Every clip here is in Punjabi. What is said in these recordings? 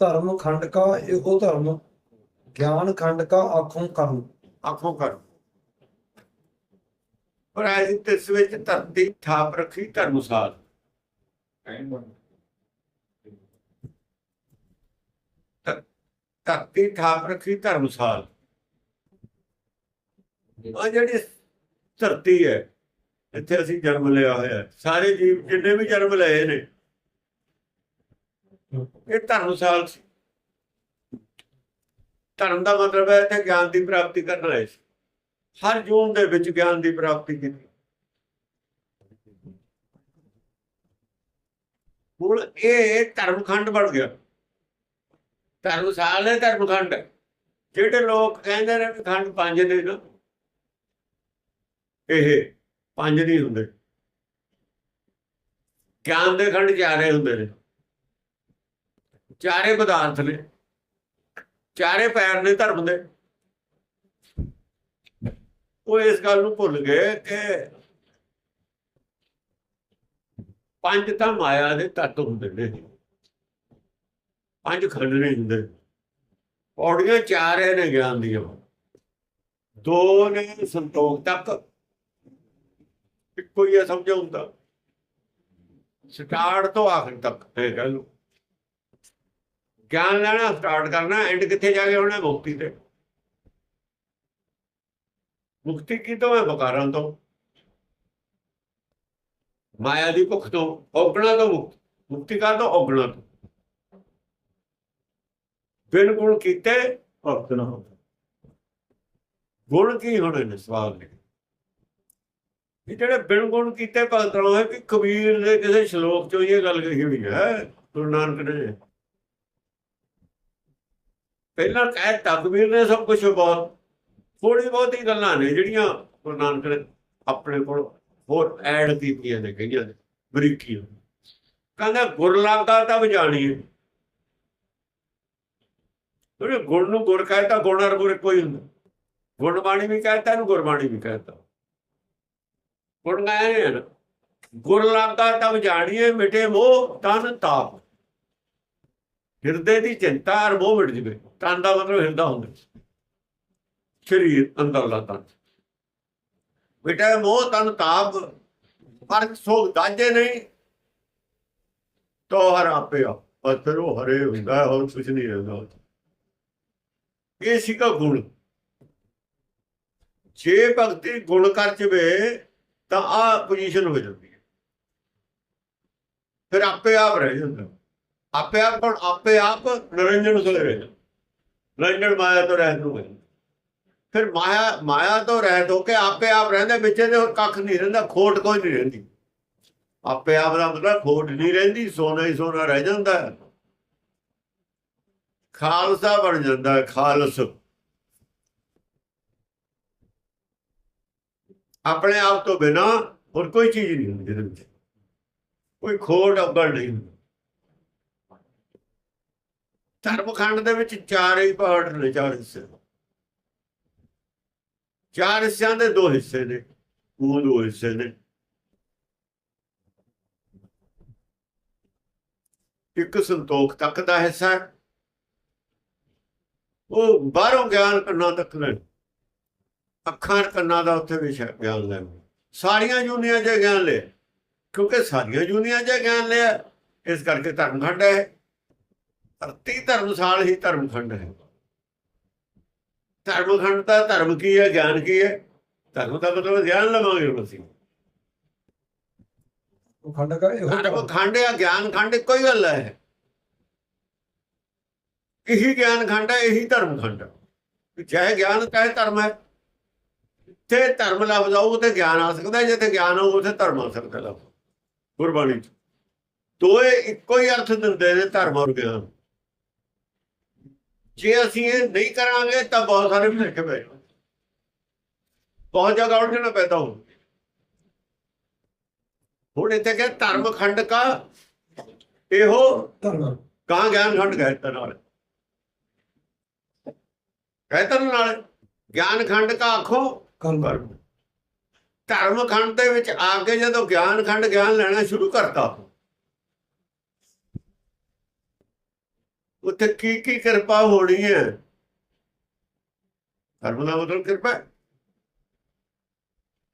ਧਰਮ ਖੰਡ ਕਾ ਇਹੋ ਧਰਮ। ਗਿਆਨ ਖੰਡ ਕਾ ਆਖੋਂ ਕਰਮ। ਆਖੋਂ ਕਰ ਪਰ ਐਸੀ ਤਿਸ ਵਿੱਚ ਧਰਤੀ ਥਾਪ ਰੱਖੀ ਧਰਮਸਾਲ ਧਰਤੀ ਥਾਪ ਰੱਖੀ ਧਰਮਸਾਲ ਆ ਜਿਹੜੀ ਧਰਤੀ ਹੈ, ਇੱਥੇ ਅਸੀਂ ਜਨਮ ਲਿਆ ਹੋਇਆ। ਸਾਰੇ ਜੀਵ ਜਿੰਨੇ ਵੀ ਜਨਮ ਲਏ ਨੇ ਇਹ ਧਰਮਸਾਲ ਸੀ। ਧਰਮ ਦਾ ਮਤਲਬ ਹੈ ਇੱਥੇ ਗਿਆਨ ਦੀ ਪ੍ਰਾਪਤੀ ਕਰਨ ਆਏ ਸੀ। ਹਰ ਜੂਨ ਦੇ ਵਿੱਚ ਗਿਆਨ ਦੀ ਪ੍ਰਾਪਤੀ ਕੀਤੀ। ਹੁਣ ਇਹ ਧਰਮਖੰਡ ਬਣ ਗਿਆ। ਧਰਮਸਾਲ ਹੈ, ਧਰਮਖੰਡ। ਹੈ। ਜਿਹੜੇ ਲੋਕ ਕਹਿੰਦੇ ਨੇ ਖੰਡ ਪੰਜ ਨੇ ਨਾ, ਇਹ ਪੰਜ ਨਹੀਂ ਹੁੰਦੇ। ਗਿਆਨ ਦੇ ਖੰਡ ਜਾ ਰਹੇ ਹੁੰਦੇ ਨੇ। ਚਾਰੇ ਪਦਾਰਥ ਨੇ। ਚਾਰੇ ਪੈਰ ਨੇ ਧਰਮ ਦੇ। ਉਹ ਇਸ ਗੱਲ ਨੂੰ ਭੁੱਲ ਗਏ ਕਿ ਪੰਜ ਤਾਂ ਮਾਇਆ ਦੇ ਤੱਤ ਹੁੰਦੇ ਨੇ। ਪੰਜ ਖੰਡ ਨਹੀਂ ਹੁੰਦੇ ਪੌੜੀਆਂ ਚਾਰ ਨੇ ਗਿਆਨ ਦੀਆਂ। ਦੋ ਨੇ ਸੰਤੋਖ ਤੱਕ। ਇੱਕੋ ਹੀ ਹੈ ਸਮਝਾਉਂਦਾ ਸਟਾਰਟ ਤੋਂ ਆਖਰ ਤੱਕ, ਇਹ ਗੱਲ ਨੂੰ। ਗਿਆਨ ਲੈਣਾ ਸਟਾਰਟ ਕਰਨਾ ਐਂਡ ਕਿੱਥੇ ਜਾ ਕੇ ਹੋਣਾ ਮੁਕਤੀ ਤੇ। ਮੁਕਤੀ ਕੀ ਤੋਂ ਹੈ? ਬਕਾਰਾਂ ਤੋਂ। ਮਾਇਆ ਦੀ ਭੁੱਖ ਤੋਂ, ਔਗਣਾ ਤੋਂ ਮੁਕਤ, ਮੁਕਤੀ ਕਰ ਤੋਂ ਔਗਣਾ ਤੋਂ। ਬਿਨ ਗੁਣ ਕੀਤੇ ਭਗਤ ਨਾ ਹੋ ਗੁਣ ਕੀ ਹੋਣੇ ਨੇ ਸਵਾਲ ਨੇ? ਇਹ ਜਿਹੜੇ ਬਿਨ ਗੁਣ ਕੀਤੇ ਭਗਤ ਨਾ ਹੋਏ ਕਿ ਕਬੀਰ ਦੇ ਕਿਸੇ ਸ਼ਲੋਕ ਚੋਂ ਇਹ ਗੱਲ ਕਹੀ ਹੋਈ ਹੈ, ਗੁਰੂ ਨਾਨਕ ਨੇ ਪਹਿਲਾਂ ਕਹਿ ਤਕਬੀਰ ਨੇ ਸਭ ਕੁਝ ਬਹੁਤ ਥੋੜੀ ਬਹੁਤੀ ਗੱਲਾਂ ਨੇ ਜਿਹੜੀਆਂ ਗੁਰੂ ਨਾਨਕ ਨੇ ਆਪਣੇ ਕੋਲ ਹੋਰ ਐਡ ਕੀਤੀਆਂ ਨੇ ਕਈਆਂ ਨੇ, ਬਰੀਕੀਆਂ ਕਹਿੰਦਾ ਗੁਰ ਲੱਗਦਾ ਤਾਂ ਵਜਾਣੀ ਹੈ ਉਹਨੇ ਗੁਣ ਨੂੰ ਗੁਰ ਕਹਿੰਦਾ ਗੁਣ ਅਰ ਗੁਰ ਕੋਈ ਹੁੰਦਾ। ਗੁਣ ਬਾਣੀ ਵੀ ਕਹਿੰਦਾ ਇਹਨੂੰ, ਗੁਰਬਾਣੀ ਵੀ ਕਹਿੰਦਾ ਗੁਣ ਗਾਏ ਨੇ ਨਾ। ਗੁਰ ਲੱਗਦਾ ਤਾਂ ਵਜਾਣੀਏ ਮਿਟੇ ਮੋਹ, ਤਨ ਤਾਪ। ਹਿਰਦੇ ਦੀ ਚਿੰਤਾ ਅਰ ਮੋਹ ਮਿਟ ਤਨ ਦਾ ਮਤਲਬ ਹਿਰਦਾ ਹੁੰਦਾ। ਸਰੀਰ ਅੰਦਰਲਾ ਤਨ ਮਿਟੇ ਮੋਹ, ਤਨ, ਤਾਪ ਪਰ ਸੋਗ ਦਾਜੇ ਨਹੀਂ। ਤੋ ਹਰ ਆਪੇ ਆ। ਉਹ ਹਰੇ ਹੁੰਦਾ ਹੋਰ ਕੁਝ ਨਹੀਂ ਰਹਿੰਦਾ। ਇਹ ਸੀਗਾ ਗੁਣ। ਜੇ ਭਗਤੀ ਗੁਣ ਕਰ ਜਵੇ, ਤਾਂ ਆ ਪੋਜੀਸ਼ਨ ਹੋ ਜਾਂਦੀ ਹੈ। ਫਿਰ ਆਪੇ ਆਪ ਰਹਿ ਜਾਂਦਾ। ਆਪੇ ਆਪ ਕੋਣ ਆਪੇ ਆਪ ਨਰਿੰਜਨ ਸੁਲੇ ਰਹਿ ਜਾਂਦਾ ਨਰਿੰਜਨ ਮਾਇਆ ਤੋਂ ਰਹਿਤ ਨੂੰ ਗਏ। ਫਿਰ ਮਾਇਆ ਮਾਇਆ ਤੋਂ ਰਹਿਤ ਹੋ ਕੇ ਆਪੇ ਆਪ ਰਹਿੰਦੇ, ਵਿੱਚ ਇਹਦੇ ਹੋਰ ਕੱਖ ਨਹੀਂ ਰਹਿੰਦਾ, ਖੋਟ ਕੋਈ ਨਹੀਂ ਰਹਿੰਦੀ। ਆਪੇ ਆਪ ਦਾ ਮਤਲਬ ਖੋਟ ਨਹੀਂ ਰਹਿੰਦੀ, ਸੋਨਾ ਹੀ ਸੋਨਾ ਰਹਿ ਜਾਂਦਾ। ਖਾਲਸਾ ਬਣ ਜਾਂਦਾ ਹੈ ਖਾਲਸ। ਆਪਣੇ ਆਪ ਤੋਂ ਬਿਨਾ ਹੋਰ ਕੋਈ ਚੀਜ਼ ਨਹੀਂ ਹੁੰਦੀ ਇਹਦੇ ਵਿੱਚ। ਕੋਈ ਖੋਟ ਅਵਗਣ ਨਹੀਂ ਹੁੰਦੀ। ਧਰਮਖੰਡ ਦੇ ਵਿੱਚ ਚਾਰ ਹੀ ਪਹਾੜ ਨੇ, ਚਾਰ ਹਿੱਸੇ ਚਾਰ ਹਿੱਸਿਆਂ ਦੇ ਦੋ ਹਿੱਸੇ ਨੇ, ਉਹ ਦੋ ਹਿੱਸੇ ਨੇ। ਇੱਕ ਸੰਤੋਖ ਤੱਕ ਦਾ ਹਿੱਸਾ ਹੈ। ਉਹ ਬਾਹਰੋਂ ਗਿਆਨ ਕੰਨਾਂ ਤੱਕ ਲੈ ਅੱਖਾਂ ਕੰਨਾਂ ਦਾ ਉੱਥੇ ਵੀ ਗਿਆਨ ਲੈ ਸਾਰੀਆਂ ਜੁਨੀਆਂ 'ਚ ਗਿਆਨ ਲਿਆ। ਕਿਉਂਕਿ ਸਾਰੀਆਂ ਜੁਨੀਆਂ 'ਚ ਗਿਆਨ ਲਿਆ, ਇਸ ਕਰਕੇ ਧਰਮਖੰਡ ਹੈ। ਧਰਤੀ ਧਰਮਸਾਲ ਹੀ ਧਰਮਖੰਡ ਹੈ। ਧਰਮਖੰਡ ਦਾ ਧਰਮ ਕੀ ਹੈ ਗਿਆਨ ਕੀ ਹੈ? ਧਰਮ ਦਾ ਮਤਲਬ ਗਿਆਨ ਲਵਾਂਗੇ ਹੁਣ ਅਸੀਂ। ਉਹ ਖੰਡ ਕਾ ਇਹੋ ਧਰਮ ਧਰਮ ਖੰਡ ਜਾਂ ਗਿਆਨ ਖੰਡ ਹੀ ਗੱਲ ਹੈ। ਇਹੀ ਗਿਆਨ ਖੰਡ ਹੈ ਇਹੀ ਧਰਮ ਖੰਡ। ਹੈ ਚਾਹੇ ਗਿਆਨ ਚਾਹੇ ਧਰਮ ਹੈ। ਤੇ ਧਰਮ ਲਫ਼ਜ਼ ਆਊ ਤੇ ਗਿਆਨ ਆ ਸਕਦਾ ਜਿੱਥੇ ਗਿਆਨ ਆਊ ਉੱਥੇ ਧਰਮ ਆ ਸਕਦਾ ਲਫ਼ਜ਼ ਗੁਰਬਾਣੀ ਚ। ਦੋਏ ਇੱਕੋ ਹੀ ਅਰਥ ਦਿੰਦੇ ਨੇ ਧਰਮ ਔਰ ਗਿਆਨ। ਜੇ ਅਸੀਂ ਇਹ ਨਹੀਂ ਕਰਾਂਗੇ ਤਾਂ ਬਹੁਤ ਸਾਰੇ ਭੁਲੇਖੇ ਪੈ ਜਾਣਗੇ। ਬਹੁਤ ਜਗ੍ਹਾ ਉਲਝਣ ਪੈਦਾ ਹੋ ਹੁਣ ਇੱਥੇ ਕਿ ਧਰਮ ਖੰਡ ਕਾ ਇਹੋ ਧਰਮ। ਕਾਂ ਗਿਆਨ ਖੰਡ ਕਹਿਤਾ ਨਾਲ। ਕਹਿਤਾ ਨਾਲ ਗਿਆਨ ਖੰਡ ਕਾ ਆਖੋ ਕਰਮ। ਧਰਮ ਖੰਡ ਦੇ ਵਿੱਚ ਆ ਕੇ ਜਦੋਂ ਗਿਆਨ ਖੰਡ ਗਿਆਨ ਲੈਣਾ ਸ਼ੁਰੂ ਕਰਤਾ। ਉੱਥੇ ਕੀ ਕੀ ਕਿਰਪਾ ਹੋਣੀ ਹੈ? ਧਰਮ ਦਾ ਮਤਲਬ ਕਿਰਪਾ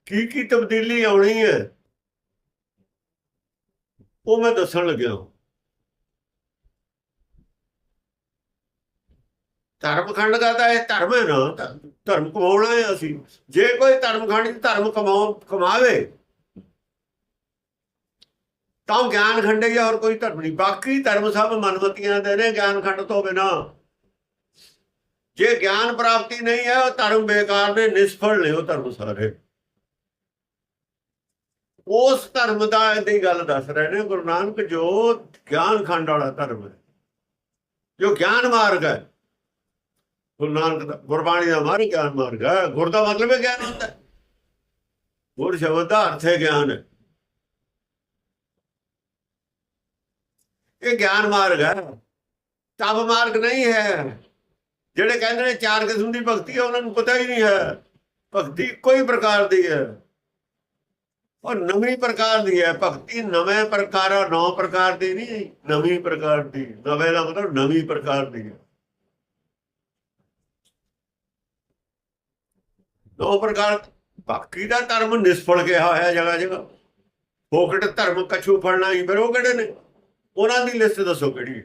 ਕੀ ਕੀ ਤਬਦੀਲੀ ਆਉਣੀ ਹੈ? ਉਹ ਮੈਂ ਦੱਸਣ ਲੱਗਿਆ ਧਰਮ ਖੰਡ ਦਾ ਤਾਂ ਇਹ ਧਰਮ ਹੈ ਨਾ, ਧਰਮ ਕਮਾਉਣਾ ਹੈ ਅਸੀਂ। ਜੇ ਕੋਈ ਧਰਮ ਖੰਡ ਧਰਮ ਕਮਾਉ, ਕਮਾਵੇ ਤਾਂ ਉਹ ਗਿਆਨ ਖੰਡੇ ਜਾਂ ਹੋਰ ਕੋਈ ਧਰਮ ਨਹੀਂ। ਬਾਕੀ ਧਰਮ ਸਭ ਮਨਮਤੀਆਂ ਦੇ ਨੇ, ਗਿਆਨ ਖੰਡ ਤੋਂ ਬਿਨਾ। ਜੇ ਗਿਆਨ ਪ੍ਰਾਪਤੀ ਨਹੀਂ ਹੈ ਉਹ ਧਰਮ ਬੇਕਾਰ ਨੇ, ਨਿਸਫਲ ਨੇ ਉਹ ਧਰਮ ਸਾਰੇ। ਉਸ ਧਰਮ ਦਾ ਇਹਦੀ ਗੱਲ ਦੱਸ ਰਹੇ ਨੇ, ਗੁਰੂ ਨਾਨਕ, ਜੋ ਗਿਆਨ ਖੰਡ ਵਾਲਾ ਧਰਮ ਹੈ। ਜੋ ਗਿਆਨ ਮਾਰਗ ਹੈ। ਗੁਰੂ ਨਾਨਕ ਦਾ, ਗੁਰਬਾਣੀ ਦਾ ਮਾਰਗ ਗਿਆਨ ਮਾਰਗ ਹੈ। ਗੁਰ ਦਾ ਮਤਲਬ ਹੈ ਗਿਆਨ ਹੁੰਦਾ। ਗੁਰ ਸ਼ਬਦ ਦਾ ਅਰਥ ਹੈ ਗਿਆਨ ਹੈ। ਇਹ ਗਿਆਨ ਮਾਰਗ ਹੈ। ਤਪ ਮਾਰਗ ਨਹੀਂ ਹੈ। ਜਿਹੜੇ ਕਹਿੰਦੇ ਨੇ ਚਾਰ ਕਿਸਮ ਦੀ ਭਗਤੀ ਹੈ ਉਹਨਾਂ ਨੂੰ ਪਤਾ ਹੀ ਨਹੀਂ ਹੈ। ਭਗਤੀ ਕੋਈ ਪ੍ਰਕਾਰ ਦੀ ਹੈ। ਉਹ ਨਵੀਂ ਪ੍ਰਕਾਰ ਦੀ ਹੈ। ਭਗਤੀ ਨਵੇਂ ਪ੍ਰਕਾਰਾਂ ਨੌ ਪ੍ਰਕਾਰ ਦੀ ਨਹੀਂ ਨਵੀਂ ਪ੍ਰਕਾਰ ਦੀ। ਨਵੇਂ ਦਾ ਮਤਲਬ ਨਵੀਂ ਪ੍ਰਕਾਰ ਦੀ ਹੈ। ਨੌ ਪ੍ਰਕਾਰ ਭਗਤੀ ਦਾ ਧਰਮ ਨਿਸਫਲ ਕਿਹਾ ਹੋਇਆ ਜਗ੍ਹਾ ਜਗ੍ਹਾ ਫੋਕਟ ਧਰਮ ਕਛੂ ਫੜਨਾ ਹੀ ਫਿਰ ਉਹ ਕਿਹੜੇ ਨੇ? ਉਹਨਾਂ ਦੀ ਲਿਸਟ ਦੱਸੋ ਕਿਹੜੀ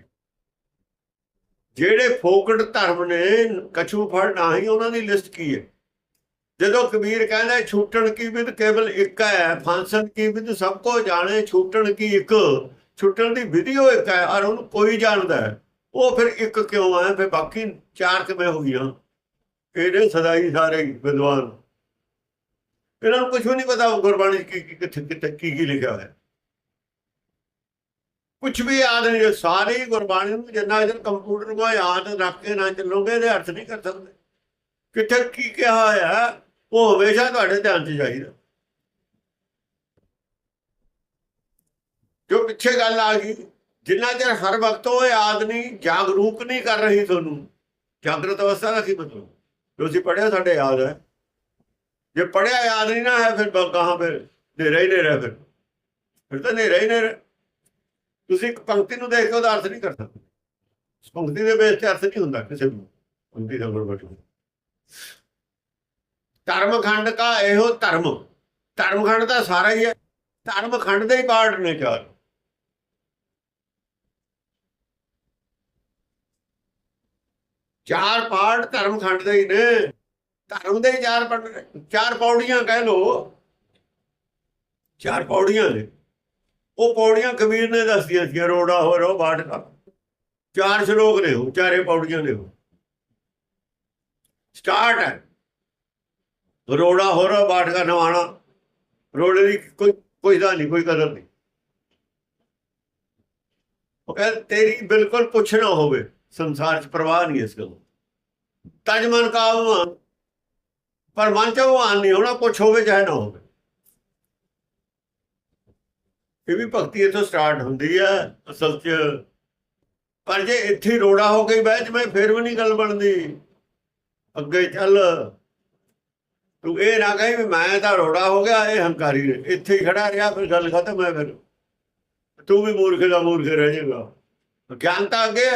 ਜਿਹੜੇ ਫੋਕਟ ਧਰਮ ਨੇ, ਕਛੂ ਫੜਨਾ ਹੀ ਉਹਨਾਂ ਦੀ ਲਿਸਟ ਕੀ ਹੈ? ਜਦੋਂ ਕਬੀਰ ਕਹਿੰਦਾ ਛੂਟਣ ਕੀ ਵਿਦ ਕੇਵਲ ਇੱਕ ਹੈ ਫਾਂਸਨ ਕੀ ਵਿਦ ਸਭ ਕੋ ਜਾਣੇ, ਛੂਟਣ ਕੀ ਇੱਕ? ਛੁੱਟਣ ਦੀ ਵਿਧੀ ਉਹ ਇੱਕ ਹੈ ਔਰ ਉਹਨੂੰ ਕੋਈ ਜਾਣਦਾ ਹੈ। ਉਹ ਫਿਰ ਇੱਕ ਕਿਉਂ ਹੈ ਫਿਰ ਬਾਕੀ ਚਾਰ ਕਿਵੇਂ ਹੋ ਗਈਆਂ? ਇਹਦੇ ਸਦਾਈ ਸਾਰੇ ਵਿਦਵਾਨ। ਇਹਨਾਂ ਨੂੰ ਕੁਝ ਵੀ ਨਹੀਂ ਪਤਾ, ਗੁਰਬਾਣੀ 'ਚ ਕੀ ਕੀ ਕਿੱਥੇ ਕਿੱਥੇ ਕੀ ਕੀ ਲਿਖਿਆ ਹੋਇਆ। ਕੁਝ ਵੀ ਯਾਦ ਨਹੀਂ ਸਾਰੇ ਹੀ ਗੁਰਬਾਣੀ ਨੂੰ ਜਿੰਨਾ ਚਿਰ ਕੰਪਿਊਟਰ ਕੋ ਯਾਦ ਰੱਖ ਕੇ ਨਾ ਚੱਲੋਗੇ, ਇਹਦੇ ਅਰਥ ਨਹੀਂ ਕਰ ਸਕਦੇ। ਕਿੱਥੇ ਕੀ ਕਿਹਾ ਹੋਇਆ ਉਹ ਹਮੇਸ਼ਾ ਤੁਹਾਡੇ ਧਿਆਨ 'ਚ ਚਾਹੀਦਾ ਜੋ ਪਿੱਛੇ ਗੱਲ ਆ ਗਈ, ਜਿੰਨਾ ਚਿਰ ਹਰ ਵਕਤ ਉਹ ਯਾਦ ਨਹੀਂ, ਜਾਗਰੂਕ ਨਹੀਂ ਕਰ ਰਹੀ ਤੁਹਾਨੂੰ, ਜਾਗਰਤ ਅਵਸਥਾ ਦਾ ਕੀ ਮਤਲਬ? ਜੋ ਅਸੀਂ ਪੜਿਆ ਸਾਡੇ ਯਾਦ ਹੈ। ਜੇ ਪੜਿਆ ਯਾਦ ਨਹੀਂ ਨਾ ਹੈ, ਫਿਰ ਕਹਾਂ ਫਿਰ? ਨੇਰਾ ਹੀ ਨੇਰਾ ਫਿਰ। ਫਿਰ ਤਾਂ ਨੇਰਾ ਹੀ ਨੇਰਾ ਤੁਸੀਂ ਇੱਕ ਪੰਕਤੀ ਨੂੰ ਦੇਖ ਕੇ ਉਹਦਾ ਅਰਥ ਨਹੀਂ ਕਰ ਸਕਦੇ। ਪੰਕਤੀ ਦੇ ਬੇਸ ਤੇ ਅਰਥ ਨਹੀਂ ਹੁੰਦਾ ਕਿਸੇ ਨੂੰ, ਪੰਕਤੀ ਦਾ ਗੁਰਬਤ ਧਰਮ ਖੰਡ ਕਾ ਇਹੋ ਧਰਮ। ਧਰਮ ਖੰਡ ਦਾ ਸਾਰਾ ਹੀ ਹੈ। ਧਰਮ ਖੰਡ ਦੇ ਹੀ ਪਾਰਟ ਨੇ ਚਾਰ। ਚਾਰ ਪਾਰਟ ਧਰਮ ਖੰਡ ਦੇ ਹੀ ਨੇ। ਧਰਮ ਦੇ ਹੀ ਚਾਰ ਚਾਰ ਪੌੜੀਆਂ ਕਹਿ ਲੋ ਚਾਰ ਪੌੜੀਆਂ ਨੇ। ਉਹ ਪੌੜੀਆਂ ਕਬੀਰ ਨੇ ਦੱਸਦੀਆਂ ਸੀ ਰੋੜਾ ਹੋ, ਰੋ ਬਾਟ ਚਾਰ ਸ਼ਲੋਕ ਨੇ ਉਹ, ਚਾਰੇ ਪੌੜੀਆਂ ਨੇ ਉਹ। ਸਟਾਰਟ ਹੈ। ਰੋੜਾ ਹੋ, ਰੋ ਬਾਟ ਦਾ ਨਵਾਣਾ। ਰੋੜੇ ਦੀ ਕੋਈ ਕੋਈ ਦਾ ਨਹੀਂ, ਕੋਈ ਕਦਰ ਨਹੀਂ। ਉਹ ਕਹਿੰਦਾ, ਤੇਰੀ ਬਿਲਕੁਲ ਪੁੱਛ ਨਾ ਹੋਵੇ, ਸੰਸਾਰ 'ਚ ਪ੍ਰਵਾਹ ਨਹੀਂ ਇਸ ਗੱਲ। ਤਜ ਮਨ ਕਾਵਮਾਨ ਪਰ ਮਨ 'ਚ ਉਹ ਆਨ ਨਹੀਂ ਹੋਣਾ ਪੁੱਛ ਹੋਵੇ ਚਾਹੇ ਨਾ ਹੋਵੇ। ਇਹ ਵੀ ਭਗਤੀ ਇੱਥੋਂ ਸਟਾਰਟ ਹੁੰਦੀ ਹੈ ਅਸਲ 'ਚ। ਪਰ ਜੇ ਇੱਥੇ ਰੋੜਾ ਹੋ ਗਈ ਬਹਿ ਜਵੇਂ, ਫਿਰ ਵੀ ਨਹੀਂ ਗੱਲ ਬਣਦੀ। ਅੱਗੇ ਚੱਲ। ਤੂੰ ਇਹ ਨਾ ਕਹੀ ਵੀ ਮੈਂ ਤਾਂ ਰੋੜਾ ਹੋ ਗਿਆ, ਇਹ ਹੰਕਾਰੀ ਇੱਥੇ ਹੀ ਖੜਾ ਰਿਹਾ, ਫਿਰ ਗੱਲ ਖਤਮ ਹੈ ਫਿਰ। ਤੂੰ ਵੀ ਮੂਰਖ ਦਾ ਮੂਰਖ ਰਹਿ ਜਾਏਗਾ। ਗਿਆਨ ਤਾਂ ਅੱਗੇ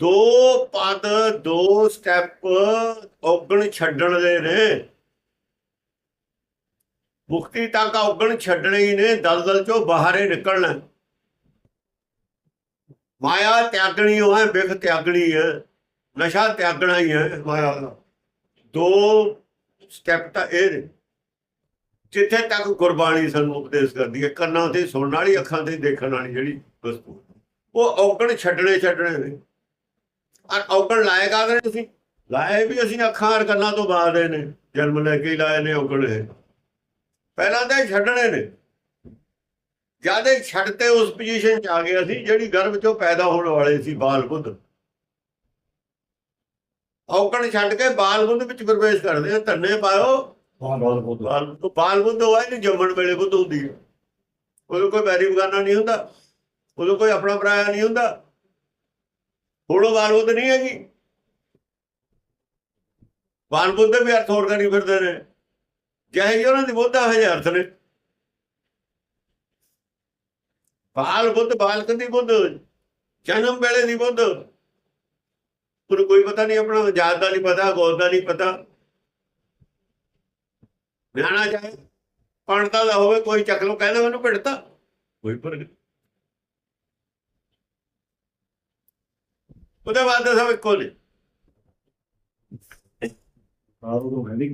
ਦੋ ਪਦ, ਦੋ ਸਟੈਪ ਔਗਣ ਛੱਡਣ ਦੇ ਨੇ। ਮੁਕਤੀ ਤੱਕ ਔਗਣ ਛੱਡਣੇ ਹੀ ਨੇ, ਦਲਦਲ ਚੋਂ ਬਾਹਰੇ ਨਿਕਲਣਾ। ਮਾਇਆ ਤਿਆਗਣੀ ਉਹ ਬਿਖ ਤਿਆਗਣੀ ਹੈ, ਨਸ਼ਾ ਤਿਆਗਣਾ ਹੀ ਹੈ ਮਾਇਆ ਦਾ। ਦੋ ਸਟੈਪ ਤਾਂ ਇਹ ਨੇ। ਜਿੱਥੇ ਤੱਕ ਗੁਰਬਾਣੀ ਸਾਨੂੰ ਉਪਦੇਸ਼ ਕਰਦੀ ਹੈ, ਕੰਨਾਂ ਤੇ ਸੁਣਨ ਵਾਲੀ, ਅੱਖਾਂ ਤੇ ਦੇਖਣ ਵਾਲੀ ਜਿਹੜੀ ਵਸਤੂ ਉਹ ਔਗਣ ਛੱਡਣੇ ਛੱਡਣੇ ਨੇ। ਔਰ ਔਗਣ ਲਾਏ ਕਾਹਦੇ ਨੇ ਤੁਸੀਂ? ਲਾਏ ਵੀ ਅਸੀਂ ਅੱਖਾਂ ਔਰ ਕੰਨਾਂ ਤੋਂ ਬਾਅਦ ਨੇ। ਜਨਮ ਲੈ ਕੇ ਲਾਏ ਨੇ ਔਗਣ ਇਹ। ਪਹਿਲਾਂ ਤਾਂ ਛੱਡਣੇ ਨੇ। ਜਦ ਇਹ ਛੱਡਤੇ ਉਸ ਪੋਜੀਸ਼ਨ ਚ ਆ ਗਏ ਅਸੀਂ ਜਿਹੜੀ ਗਰਭ ਚੋਂ ਪੈਦਾ ਹੋਣ ਵਾਲੇ ਸੀ ਬਾਲ ਬੁੱਧ ਔਗਣ ਛੱਡ ਕੇ ਬਾਲ ਬੁੱਧ ਵਿੱਚ ਪ੍ਰਵੇਸ਼ ਕਰਦੇ ਆ ਧੰਨੇ ਪਾਇਓ। ਬਹੁਤ ਬਹੁਤ ਬਾਲ ਬਾਲ ਬੁੱਧ ਹੋਇਆ ਨਹੀਂ ਜੰਮਣ ਵੇਲੇ ਬੁੱਧ ਹੁੰਦੀ ਹੈ ਉਦੋਂ ਕੋਈ ਵੈਰੀ ਬਗਾਨਾ ਨਹੀਂ ਹੁੰਦਾ। ਉਦੋਂ ਕੋਈ ਆਪਣਾ ਪਰਾਇਆ ਨਹੀਂ ਹੁੰਦਾ। ਹੁਣ ਉਹ ਬਾਲ ਬੁੱਧ ਨਹੀਂ ਹੈਗੀ। ਬਾਲ ਬੁੱਧ ਦੇ ਵੀ ਅਰਥ ਹੋਰ ਕਰੀ ਫਿਰਦੇ ਨੇ। ਜਿਹੇ ਜਿਹੇ ਉਹਨਾਂ ਦੀ ਬੁੱਧਾ ਹੈ ਅਰਥ ਨੇ। ਬਾਲ ਬੁੱਧ ਬਾਲਕ ਦੀ ਬੁੱਧ ਜਨਮ ਵੇਲੇ ਨਹੀਂ ਬੁੱਧ। ਉਹਨੂੰ ਕੋਈ ਪਤਾ ਨਹੀਂ ਆਪਣਾ ਜਾਤ ਦਾ ਨਹੀਂ ਪਤਾ ਗੋਤ ਦਾ ਨਹੀਂ ਪਤਾ। ਨਿਆਣਾ ਚਾਹੇ ਪੜਦਾ ਦਾ ਹੋਵੇ ਕੋਈ ਚੱਕ ਲੋ ਕਹਿੰਦਾ ਮੈਨੂੰ ਭਿੜਤਾ। ਕੋਈ ਫ਼ਰਕ। ਉਹਦੇ ਬਾਅਦ ਸਭ ਇੱਕੋ ਨੇ।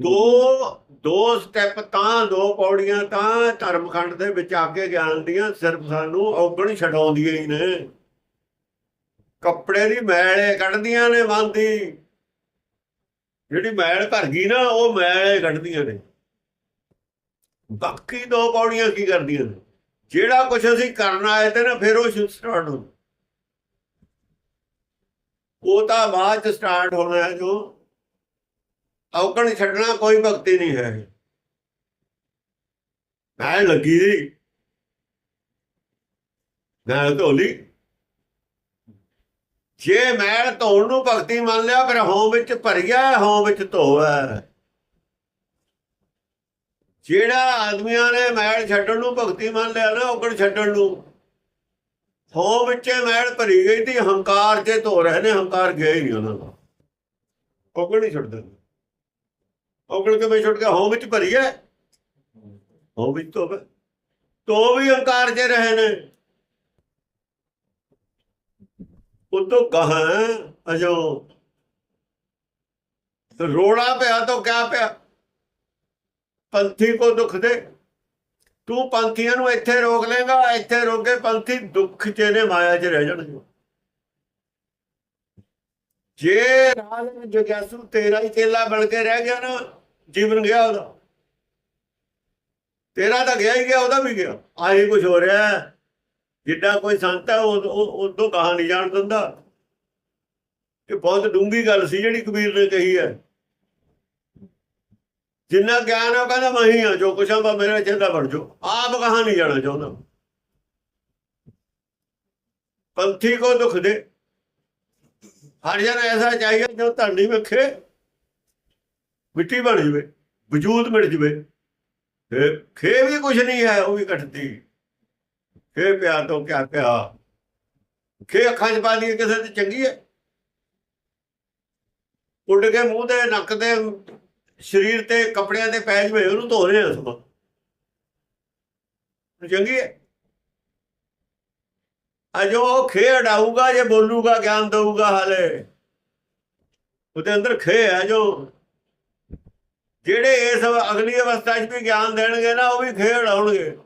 ਦੋ ਦੋ ਸਟੈਪ ਤਾਂ ਦੋ ਪੌੜੀਆਂ, ਤਾਂ ਧਰਮਖੰਡ ਦੇ ਵਿੱਚ ਆ ਕੇ ਗਿਆਨ ਦੀਆਂ ਸਿਰਫ ਸਾਨੂੰ ਔਗਣ ਛਡਾਉਂਦੀਆਂ ਹੀ ਨੇ। ਕੱਪੜੇ ਦੀ ਮੈਲੇ ਕੱਢਦੀਆਂ ਨੇ ਮਨ ਦੀ ਜਿਹੜੀ ਮੈਲ ਭਰ ਗਈ ਨਾ, ਉਹ ਮੈਲੇ ਕੱਢਦੀਆਂ ਨੇ। ਬਾਕੀ ਦੋ ਪੌੜੀਆਂ ਕੀ ਕਰਦੀਆਂ ਨੇ? ਜਿਹੜਾ ਕੁਝ ਅਸੀਂ ਕਰਨ ਆਏ ਤੇ ਨਾ ਫਿਰ ਉਹ ਸਟਾਰਟ ਹੋ ਉਹ ਤਾਂ ਬਾਅਦ ਚ ਸਟਾਰਟ ਹੋਣਾ ਹੈ ਜੋ। ਔਕਣ ਛੱਡਣਾ ਕੋਈ ਭਗਤੀ ਨਹੀਂ ਹੈ। ਮੈਂ ਲੱਗੀ ਦੀ ਮੈਂ ਧੋਲੀ। ਜੇ ਮੈਂ ਧੋਣ ਨੂੰ ਭਗਤੀ ਮੰਨ ਲਿਆ, ਫਿਰ ਹੋਂ ਵਿੱਚ ਭਰ ਗਿਆ ਹੋਂ ਵਿੱਚ ਧੋਵੈ। ਜਿਹੜਾ ਆਦਮੀਆਂ ਨੇ ਮੈਲ ਛੱਡਣ ਨੂੰ ਭਗਤੀ ਮੰਨ ਲਿਆ ਨਾ, ਔਕਣ ਛੱਡਣ ਨੂੰ। ਹੋਂ ਵਿੱਚ ਮੈਲ ਭਰੀ ਗਈ ਤੇ ਹੰਕਾਰ ਜੇ ਧੋ ਰਹੇ ਨੇ, ਹੰਕਾਰ ਗਿਆ ਹੀ ਨਹੀਂ ਉਹਨਾਂ ਦਾ ਔਕਣ ਨਹੀਂ ਛੱਡਦੇ। ਔਗਣ ਕੇ ਮੈਂ ਛੁੱਟ ਗਿਆ? ਹੋਂ ਵਿੱਚ ਭਰੀ ਹੈ ਹੋਂ ਵਿੱਚ ਤੋਂ ਤੋ ਵੀ ਹੰਕਾਰ ਚ ਰਹੇ ਨੇ ਉਤੋਂ ਕਹਾਂ ਅਜੋ ਰੋੜਾ ਪਿਆ, ਤਾਂ ਕਿਆ ਪਿਆ? ਪੰਥੀ ਕੋ ਦੁੱਖ ਦੇ। ਤੂੰ ਪੰਥੀਆਂ ਨੂੰ ਇੱਥੇ ਰੋਕ ਲੇਗਾ ਇੱਥੇ ਰੋਕੇ ਪੰਥੀ ਦੁੱਖ ਚ ਨੇ, ਮਾਇਆ ਚ ਰਹਿ ਜਾਣਗੇ। ਜੇ ਰਾਜ ਜਗਿਆਸੂ ਤੇਰਾ ਹੀ ਚੇਲਾ ਬਣ ਕੇ ਰਹਿ ਗਿਆ ਨਾ ਜੀਵਨ ਗਿਆ ਉਹਦਾ। ਤੇਰਾ ਤਾਂ ਗਿਆ ਹੀ ਗਿਆ, ਉਹਦਾ ਵੀ ਗਿਆ। ਆਹੀ ਕੁਝ ਹੋ ਰਿਹਾ ਹੈ। ਜਿੱਡਾ ਕੋਈ ਸੰਤ ਹੈ, ਉਹ ਉਹ ਕਹਾ ਨਹੀਂ ਜਾਣ ਦਿੰਦਾ। ਇਹ ਬਹੁਤ ਡੂੰਗੀ ਗੱਲ ਸੀ ਜਿਹੜੀ ਕਬੀਰ ਨੇ ਕਹੀ ਹੈ। ਜਿੰਨਾ ਗਿਆਨ ਹੈ, ਉਹ ਕਹਿੰਦਾ ਮੈਂ ਹੀ ਹਾਂ, ਜੋ ਕੁਛ ਆ ਮੇਰਾ ਚੇਲਾ ਬਣ ਜਾਓ। ਆਪ ਕਹਾ ਨਹੀਂ ਜਾਣਾ ਚਾਹੁੰਦਾ। ਪੰਥੀ ਕੋ ਦੁੱਖ ਦੇ। ਹਰ ਜਨ ਐਸਾ ਚਾਹੀਏ ਜੋ ਧਰਨੀ ਵੇਖੇ। ਮਿੱਟੀ ਬਣ ਜਵੇ ਵਜੂਦ ਮਿਟ ਜਵੇ ਖੇ ਖੇ ਵੀ ਕੁਝ ਨਹੀਂ ਹੈ, ਉਹ ਵੀ ਘਟਦੀ ਖੇ ਪਿਆ ਤੋਂ ਕਿਆ ਪਿਆ? ਖੇ ਅੱਖਾਂ 'ਚ ਪਾ ਲਈ ਕਿਸੇ ਤੇ ਚੰਗੀ ਹੈ। ਉੱਡ ਕੇ ਮੂੰਹ ਤੇ, ਨੱਕ ਤੇ, ਸਰੀਰ ਤੇ, ਕੱਪੜਿਆਂ ਤੇ ਪੈ ਜਵੇ, ਉਹਨੂੰ ਧੋ ਰਹੇ ਆ ਸਭ ਚੰਗੀ ਹੈ। ਅਜੋ ਉਹ ਖੇ ਅਡਾਊਗਾ, ਜੇ ਬੋਲੂਗਾ, ਗਿਆਨ ਦਊਗਾ ਹਾਲੇ। ਉਹਦੇ ਅੰਦਰ ਖੇ ਹੈ ਜੋ ਜਿਹੜੇ ਇਸ ਅਗਲੀ ਅਵਸਥਾ 'ਚ ਵੀ ਗਿਆਨ ਦੇਣਗੇ ਨਾ, ਉਹ ਵੀ ਖੇ ਆਉਣਗੇ।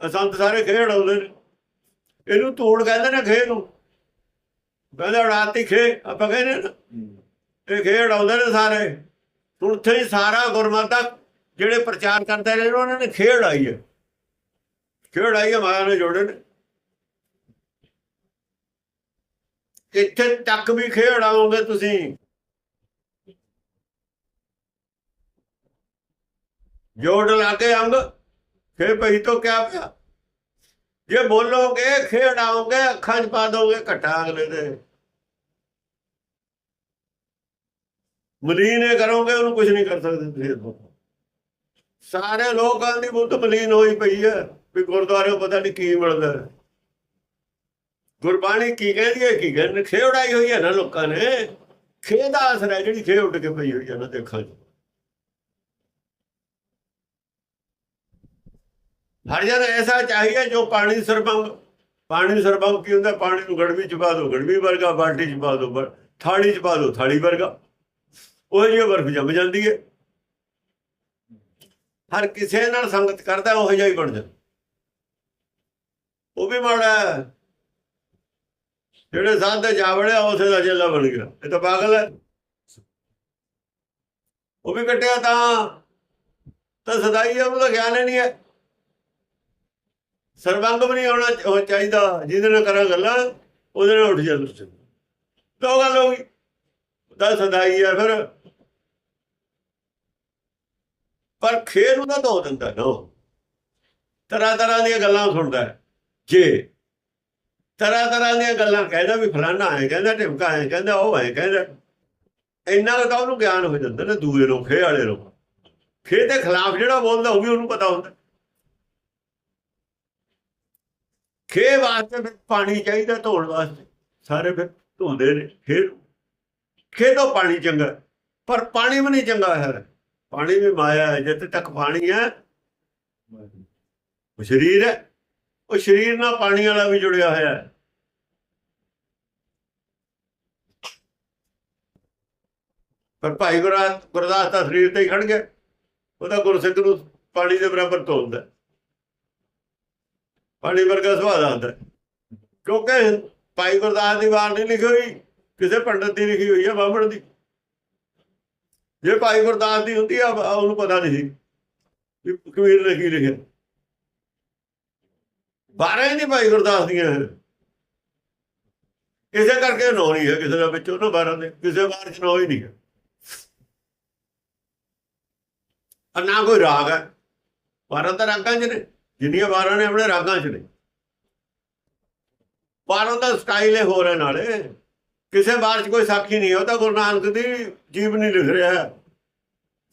ਸੰਤ ਸਾਰੇ ਖੇ ਆਉਂਦੇ ਨੇ। ਇਹਨੂੰ ਧੂੜ ਕਹਿੰਦੇ ਨੇ ਖੇ ਨੂੰ। ਕਹਿੰਦੇ ਉਡਾਤੀ ਖੇ ਆਪਾਂ ਕਹਿੰਦੇ ਨਾ ਇਹ ਖੇ ਉਡਾਉਂਦੇ ਨੇ ਸਾਰੇ। ਹੁਣ ਉੱਥੇ ਹੀ ਸਾਰਾ ਗੁਰਮਤਿ ਜਿਹੜੇ ਪ੍ਰਚਾਰ ਕਰਦੇ ਰਹੇ ਉਹਨਾਂ ਨੇ ਖੇ ਆਈ ਹੈ। ਖੇ ਉਡਾਈ ਹੈ ਮਾਇਆ ਨੇ ਜੋੜੇ ਨੇ। ਇੱਥੇ ਤੱਕ ਵੀ ਖੇ ਆਉਂਗੇ ਤੁਸੀਂ। ਜੋੜ ਲਾ ਕੇ ਅੰਗ ਫੇ ਪਈ ਤੋਂ ਕਿਆ ਪਿਆ? ਜੇ ਬੋਲੋਗੇ, ਖੇਡਾਓਗੇ, ਅੱਖਾਂ 'ਚ ਪਾ ਦੋਗੇ, ਘਟਾ ਅਗਲੇ ਦੇ। ਮਲੀਨੇ ਕਰੋਗੇ, ਉਹਨੂੰ ਕੁਝ ਨਹੀਂ ਕਰ ਸਕਦੇ ਤੁਸੀਂ ਸਾਰੇ ਲੋਕਾਂ ਦੀ ਬੁੱਧ ਮਲੀਨ ਹੋਈ ਪਈ ਹੈ, ਵੀ ਗੁਰਦੁਆਰੇ ਪਤਾ ਨਹੀਂ ਕੀ ਮਿਲਦਾ। ਗੁਰਬਾਣੀ ਕੀ ਕਹਿੰਦੀ ਹੈ, ਕੀ ਕਹਿੰਦੀ ਖੇੜਾਈ ਹੋਈ ਹੈ ਨਾ ਲੋਕਾਂ ਨੇ। ਖੇਦਾ ਅਸਰ ਹੈ ਜਿਹੜੀ ਖੇ ਉੱਡ ਕੇ ਪਈ ਹੋਈ ਹੈ ਨਾ ਦੇਖਾਂ ਹਰ ਜਨ ਐਸਾ ਚਾਹੀਏ ਜੋ ਪਾਣੀ ਸਰਬੰਗ ਪਾਣੀ ਸਰਬੰਗ ਕੀ ਹੁੰਦਾ? ਪਾਣੀ ਨੂੰ ਗੜਵੀ ਚ ਪਾ ਦੋ, ਗੜਵੀ ਵਰਗਾ, ਬਾਲਟੀ ਚ ਪਾ ਦੋ ਥਾਲੀ ਚ ਪਾ ਦੋ, ਥਾਲੀ ਵਰਗਾ। ਉਹ ਜਿਹੀ ਬਰਫ ਜੰਮ ਜਾਂਦੀ ਹੈ ਹਰ ਕਿਸੇ ਨਾਲ ਸੰਗਤ ਕਰਦਾ, ਉਹ ਜਿਹਾ ਹੀ ਬਣ ਜਾਂਦਾ। ਉਹ ਵੀ ਮਾੜਾ ਜਿਹੜੇ ਸਾਧ ਦੇ ਜਾਵੜਿਆ ਉਸੇ ਦਾ ਚੇਲਾ ਬਣ ਗਿਆ। ਇਹ ਤਾਂ ਪਾਗਲ ਹੈ। ਉਹ ਵੀ ਕੱਟਿਆ ਤਾਂ ਤਾਂ ਸਦਾਈ ਹੈ ਉਹਦਾ ਗਿਆਨ ਨਹੀਂ ਹੈ। ਸਰਬੰਗ ਵੀ ਨਹੀਂ ਆਉਣਾ ਚਾਹੀਦਾ, ਜਿਹਦੇ ਨਾਲ ਕਰਾਂ ਗੱਲਾਂ, ਉਹਦੇ ਨਾਲ ਉੱਠ ਜਾਂਦਾ ਦੋ ਗੱਲ ਹੋ ਗਈ? ਦਾ ਸਦਾਈ ਹੈ ਫਿਰ। ਪਰ ਖੇਰ ਨੂੰ ਤਾਂ ਧੋ ਦਿੰਦਾ ਨਾ ਉਹ। ਤਰ੍ਹਾਂ ਤਰ੍ਹਾਂ ਦੀਆਂ ਗੱਲਾਂ ਸੁਣਦਾ ਜੇ ਤਰ੍ਹਾਂ ਤਰ੍ਹਾਂ ਦੀਆਂ ਗੱਲਾਂ ਕਹਿੰਦਾ ਵੀ ਫਲਾਣਾ ਹੈ ਕਹਿੰਦਾ, ਢਿਮਕਾ ਹੈ ਕਹਿੰਦਾ, ਉਹ ਹੈ ਕਹਿੰਦਾ, ਇੰਨਾ ਕੁ ਤਾਂ ਉਹਨੂੰ ਗਿਆਨ ਹੋ ਜਾਂਦਾ ਨਾ, ਦੂਏ ਨੂੰ, ਖੇ ਵਾਲੇ ਨੂੰ। ਖੇ ਦੇ ਖਿਲਾਫ ਜਿਹੜਾ ਬੋਲਦਾ ਉਹ ਵੀ ਉਹਨੂੰ ਪਤਾ ਹੁੰਦਾ। ਖੇ ਵਾਸਤੇ ਫਿਰ ਪਾਣੀ ਚਾਹੀਦਾ ਧੋਣ ਵਾਸਤੇ। ਸਾਰੇ ਫਿਰ ਧੋਂਦੇ ਨੇ ਫਿਰ ਖੇਡੋ ਪਾਣੀ ਚੰਗਾ। ਪਰ ਪਾਣੀ ਵੀ ਨਹੀਂ ਚੰਗਾ ਹੈ। ਪਾਣੀ ਵੀ ਮਾਇਆ ਹੈ। ਜਿੱਥੇ ਤੱਕ ਪਾਣੀ ਹੈ, ਉਹ ਸਰੀਰ ਹੈ। ਉਹ ਸਰੀਰ ਨਾਲ ਪਾਣੀ ਵਾਲਾ ਵੀ ਜੁੜਿਆ ਹੋਇਆ ਹੈ। ਪਰ ਭਾਈ ਗੁਰਦਾਸ ਗੁਰਦਾਸ ਦਾ ਸਰੀਰ ਤੇ ਹੀ ਖੜ ਗਿਆ। ਉਹਦਾ ਗੁਰਸਿੱਖ ਨੂੰ ਪਾਣੀ ਦੇ ਬਰਾਬਰ ਧੋਂਦਾ। ਹੈ। ਪਾਣੀ ਵਰਗਾ ਸੁਭਾਅ ਦਾ ਹੁੰਦਾ ਕਿਉਂਕਿ ਭਾਈ ਗੁਰਦਾਸ ਦੀ ਵਾਰ ਨਹੀਂ ਲਿਖੀ ਹੋਈ, ਕਿਸੇ ਪੰਡਤ ਦੀ ਲਿਖੀ ਹੋਈ ਹੈ ਬਾਹਮਣ ਦੀ। ਜੇ ਭਾਈ ਗੁਰਦਾਸ ਦੀ ਹੁੰਦੀ ਆ ਉਹਨੂੰ ਪਤਾ ਨਹੀਂ ਸੀ ਵੀ ਕਬੀਰ ਨੇ ਕੀ ਲਿਖਿਆ। ਬਾਰਾਂ ਹੀ ਨਹੀਂ ਭਾਈ ਗੁਰਦਾਸ ਦੀਆਂ। ਹੈ ਇਸੇ ਕਰਕੇ ਨੌ ਨਹੀਂ ਹੈ, ਕਿਸੇ ਦਾ ਵਿੱਚੋਂ ਨਾ ਬਾਰਾਂ ਦੇ, ਕਿਸੇ ਵਾਰ ਚ ਨੌ ਹੀ ਨਹੀਂ ਹੈ। ਨਾ ਕੋਈ ਰਾਗ ਹੈ। ਬਾਰਾਂ ਤਾਂ ਰਾਗਾਂ ਚ ਨੇ। ਜਿੰਨੀਆਂ ਬਾਰਾਂ ਨੇ ਆਪਣੇ ਰਾਗਾਂ ਚ ਨੇ। ਬਾਰਾਂ ਦਾ ਸਟਾਈਲ ਹੈ ਹੋਰ ਹੈ ਨਾਲੇ। ਕਿਸੇ ਵਾਰ ਚ ਕੋਈ ਸਾਖੀ ਨਹੀਂ, ਉਹ ਤਾਂ ਗੁਰੂ ਨਾਨਕ ਦੀ ਜੀਵਨੀ ਲਿਖ ਰਿਹਾ। ਹੈ